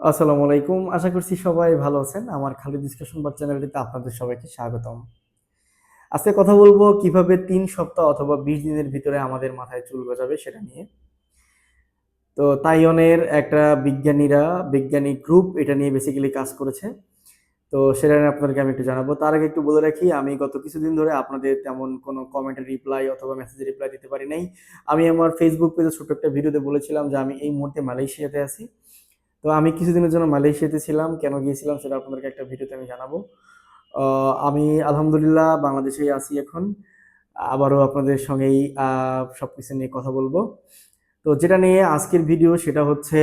আসসালামু আলাইকুম। আশা করছি সবাই ভালো আছেন। আমার খালি ডিসকাশন বা চ্যানেলটিতে আপনাদের সবাইকে স্বাগতম। আজকে কথা বলব কীভাবে তিন সপ্তাহ অথবা বিশ দিনের ভিতরে আমাদের মাথায় চুল গজাবে সেটা নিয়ে। তো তাইওয়ানের একটা বিজ্ঞানীরা, বিজ্ঞানী গ্রুপ এটা নিয়ে বেসিক্যালি কাজ করেছে। তো সেটা নিয়ে আপনাদেরকে আমি একটু জানাব। তার আগে একটু বলে রাখি, আমি গত কিছুদিন ধরে আপনাদের তেমন কোনো কমেন্টের রিপ্লাই অথবা মেসেজের রিপ্লাই দিতে পারি নাই। আমি আমার ফেসবুক পেজে ছোট একটা ভিডিওতে বলেছিলাম যে আমি এই মুহূর্তে মালয়েশিয়াতে আছি। তো আমি কিছুদিনের জন্য মালয়েশিয়াতে ছিলাম, কেন গিয়েছিলাম সেটা আপনাদেরকে একটা ভিডিওতে আমি জানাব। আমি আলহামদুলিল্লাহ বাংলাদেশেই আছি এখন। আবারও আপনাদের সঙ্গেই সব কিছু নিয়ে কথা বলব। তো যেটা নিয়ে আজকের ভিডিও সেটা হচ্ছে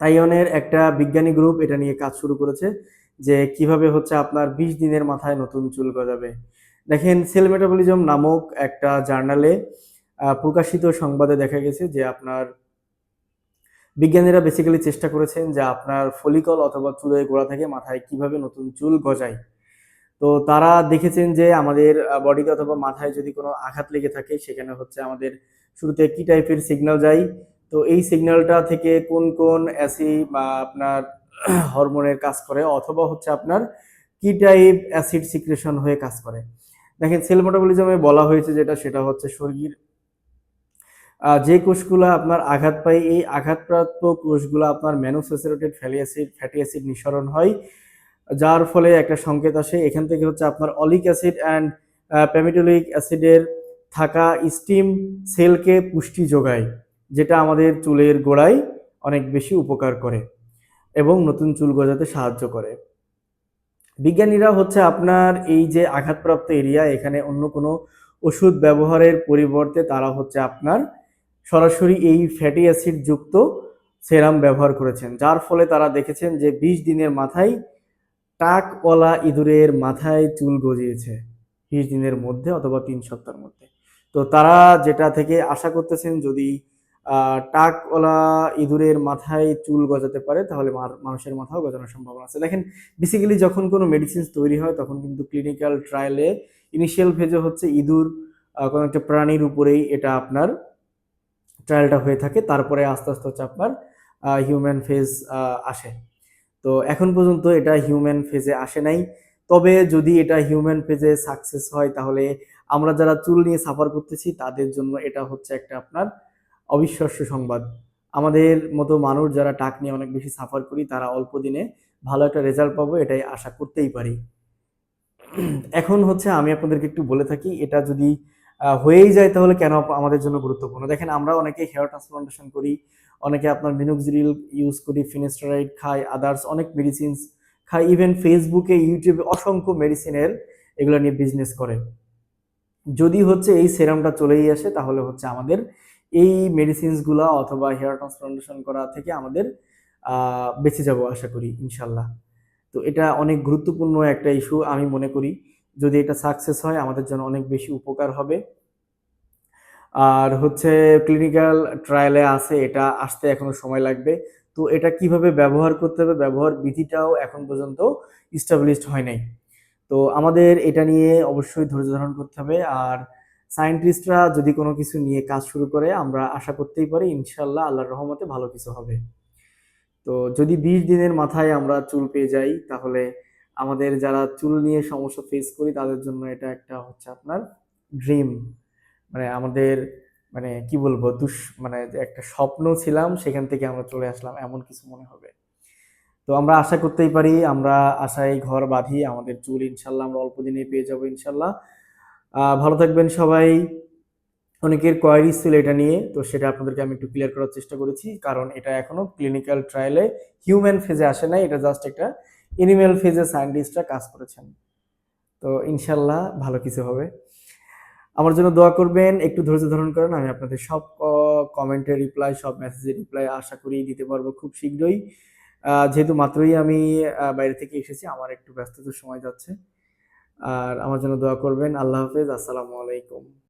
তাইওয়ানের একটা বিজ্ঞানী গ্রুপ এটা নিয়ে কাজ শুরু করেছে, যে কীভাবে হচ্ছে আপনার বিশ দিনের মাথায় নতুন চুল গজাবে। দেখেন, সেল মেটাবলিজম নামক একটা জার্নালে প্রকাশিত সংবাদে দেখা গেছে যে আপনার বিজ্ঞানীরা বেসিক্যালি চেষ্টা করেছেন যে আপনার ফলিকল অথবা চুলের গোড়া থেকে মাথায় কীভাবে নতুন চুল গজায়। তো তারা দেখেছেন যে আমাদের বডিতে অথবা মাথায় যদি কোনো আঘাত লেগে থাকে, সেখানে হচ্ছে আমাদের শুরুতে কি টাইপের সিগন্যাল যায়? তো এই সিগন্যালটা থেকে কোন কোন অ্যাসিড বা আপনার হরমোনের কাজ করে, অথবা হচ্ছে আপনার কি টাইপ অ্যাসিড সিক্রেশন হয়ে কাজ করে? দেখেন সেল মেটাবলিজমে বলা হয়েছে যেটা, সেটা হচ্ছে শরীর যে কোষগুলো আপনার আঘাত পায়, এই আঘাতপ্রাপ্ত কোষগুলো আপনার monounsaturated fatty acid fatty acid নিঃসরণ হয়, যার ফলে একটা সংকেত আসে। এখান থেকে হচ্ছে আপনার অলিক অ্যাসিড অ্যান্ড প্যামিটোলিক অ্যাসিডের থাকা স্টিম সেলকে পুষ্টি যোগায়, যেটা আমাদের চুলের গোড়ায় অনেক বেশি উপকার করে এবং নতুন চুল গজাতে সাহায্য করে। বিজ্ঞানীরা হচ্ছে আপনার এই যে আঘাতপ্রাপ্ত এরিয়া, এখানে অন্য কোনো ওষুধ ব্যবহারের পরিবর্তে তারা হচ্ছে আপনার সরাসরি এই ফ্যাটি অ্যাসিড যুক্ত সেরাম ব্যবহার করেছেন, যার ফলে তারা দেখেছেন যে বিশ দিনের মাথায় টাকওয়ালা ইঁদুরের মাথায় চুল গজিয়েছে, বিশ দিনের মধ্যে অথবা তিন সপ্তাহের মধ্যে। তো তারা যেটা থেকে আশা করতেছেন, যদি টাকওয়ালা ইঁদুরের মাথায় চুল গজাতে পারে, তাহলে মানুষের মাথাও গজানোর সম্ভাবনা আছে। দেখেন বেসিক্যালি যখন কোনো মেডিসিন তৈরি হয়, তখন কিন্তু ক্লিনিক্যাল ট্রায়ালে ইনিশিয়াল ফেজে হচ্ছে ইঁদুর কোনো একটা প্রাণীর উপরেই এটা আপনার ট্রায়ালটা হয়ে থাকে, তারপরে আস্তে আস্তে হচ্ছে আপনার হিউম্যান ফেজ আসে। তো এখন পর্যন্ত এটা হিউম্যান ফেজে আসে নাই। তবে যদি এটা হিউম্যান ফেজে সাকসেস হয়, তাহলে আমরা যারা চুল নিয়ে সাফার করতেছি, তাদের জন্য এটা হচ্ছে একটা আপনার অবিশ্বাস্য সংবাদ। আমাদের মতো মানুষ যারা টাক নিয়ে অনেক বেশি সাফার করি, তারা অল্প দিনে ভালো একটা রেজাল্ট পাবো, এটাই আশা করতেই পারি। এখন হচ্ছে আমি আপনাদেরকে একটু বলে থাকি, এটা যদি হয়েই যায় তাহলে কেন আমাদের জন্য গুরুত্বপূর্ণ? দেখেন আমরা অনেকে হেয়ার ট্রান্সপ্লান্টেশন করি, অনেকে আপনার মিনোক্সিডিল ইউজ করি ফিনেস্টারাইড খাই আদার্স অনেক মেডিসিনস খাই ইভেন ফেসবুকে ইউটিউবে অসংখ্য মেডিসিনের এগুলো নিয়ে বিজনেস করে যদি হচ্ছে এই সেরামটা চলেই আসে, তাহলে হচ্ছে আমাদের এই মেডিসিনসগুলো অথবা হেয়ার ট্রান্সপ্লান্টেশন করা থেকে আমাদের বেঁচে যাব আশা করি, ইনশাল্লাহ। তো এটা অনেক গুরুত্বপূর্ণ একটা ইস্যু আমি মনে করি। যদি এটা সাকসেস হয়, আমাদের জন্য অনেক বেশি উপকার হবে। আর হচ্ছে ক্লিনিক্যাল ট্রায়ালে আছে, এটা আসতে এখনও সময় লাগবে। তো এটা কীভাবে ব্যবহার করতে হবে, ব্যবহার বিধিটাও এখন পর্যন্ত ইস্টাবলিশড হয় নাই। তো আমাদের এটা নিয়ে অবশ্যই ধৈর্য ধারণ করতে হবে। আর সায়েন্টিস্টরা যদি কোনো কিছু নিয়ে কাজ শুরু করে, আমরা আশা করতেই পারি ইনশাল্লাহ আল্লাহর রহমতে ভালো কিছু হবে। তো যদি বিশ দিনের মাথায় আমরা চুল পেয়ে যাই, তাহলে আমাদের যারা চুল নিয়ে সমস্যা ফেস করি, তাদের জন্য এটা একটা হচ্ছে আপনার ড্রিম মানে আমাদের মানে কি বলব, দুস মানে একটা স্বপ্ন ছিলাম, সেখান থেকে আমরা চলে আসলাম, এমন কিছু মনে হবে। তো আমরা আশা করতেই পারি, আমরা আশায় ঘর বাঁধি, আমাদের চুল ইনশাল্লাহ আমরা অল্প দিনে পেয়ে যাব ইনশাল্লাহ। ভালো থাকবেন সবাই। অনেকের কোয়ারিজ ছিল এটা নিয়ে, তো সেটা আপনাদেরকে আমি একটু ক্লিয়ার করার চেষ্টা করেছি, কারণ এটা এখনও ক্লিনিক্যাল ট্রায়ালে হিউম্যান ফেজে আসে নাই, এটা জাস্ট একটা এনিম্যাল ফেজে সায়েন্টিস্টরা কাজ করেছেন। তো ইনশাল্লাহ ভালো কিছু হবে। আমার জন্য দোয়া করবেন, একটু ধৈর্য ধারণ করেন, আমি আপনাদের সব কমেন্টের রিপ্লাই সব মেসেজের রিপ্লাই আশা করি দিতে পারব খুব শীঘ্রই। যেহেতু মাত্রই আমি বাইরে থেকে এসেছি, আমার একটু ব্যস্ততার সময় যাচ্ছে। আর আমার জন্য দোয়া করবেন। আল্লাহ হাফেজ, আসসালামু আলাইকুম।